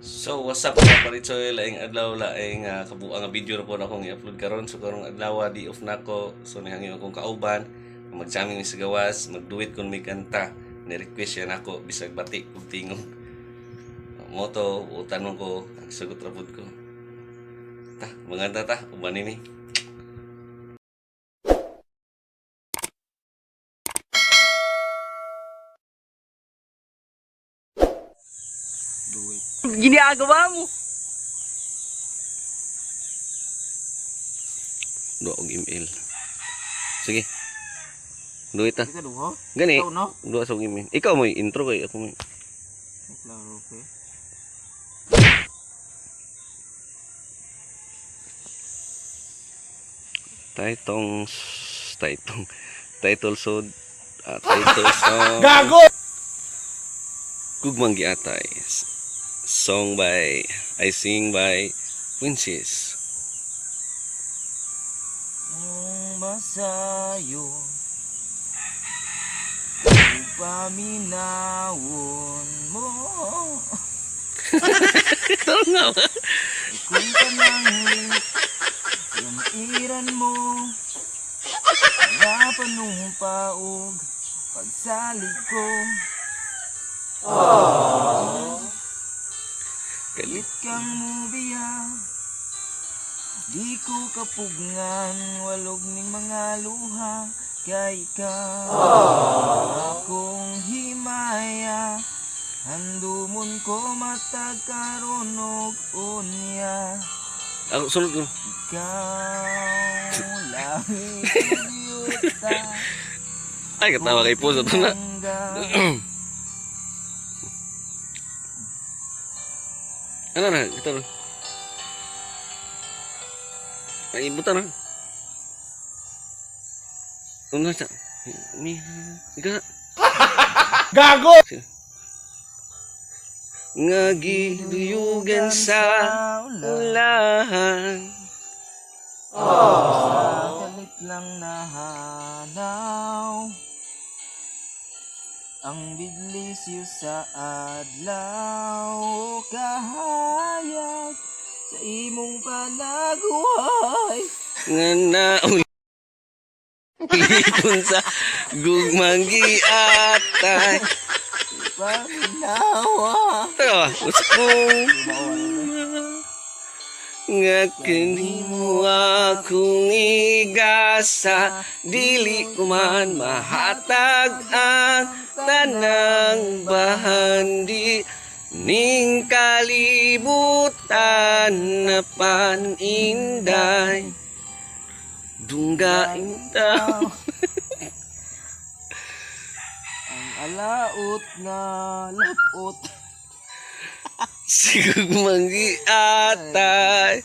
So, what's up mga paritsoy? Laing adlaw, laing uh, kabuang nga video na po na akong i-upload karon So, karong adlaw, di off na ko. So, nihangin akong kauban. Magjamming ni sa gawas, magduit kung may kanta. Ni-request yan ako, bisag bati, kung tingog. Moto, utanong ko, ang sagot rabod ko. Ta, maganda ta, uban ini. Ginagawa mo. Dua og email. Sige. Duit ta. Gani. Dua sa email. Ikaw mo intro kay ako mo. Klaro, okay. Taitong taitong title so uh, title song Gago! Gugmang Giatay song by I sing by Princess Kung masayo Paminawon mo. Ito nga ba? Kung kanangin Yung iran mo. Nga panumpaog Pagsalig ko. Galit Kang mubiya Di ko kapugngan Walog ning mga luha Kay ikaw Akong himaya Handumon ko matag karonog unya Ako sunod ko. Ikaw langit Ay katawa kay Puso to na. Ano na? Ito na. Ay, buta na. Ano na siya? Ika. Gago! Nga giluyugan sa ulahan. Sakalit lang nahanaw Ang bidlisyo sa adlaw Kahayag sa imong panaguhay Nga na Ulikon sa gugmanggi atay. Paminawa Tawa, uskong nga kini mo akong igasa dili ko man mahatag ang tanang bahandi. Ning kalibutan na paninday. Dunggain daw Ang alaot nga lapot sigug manggi atay.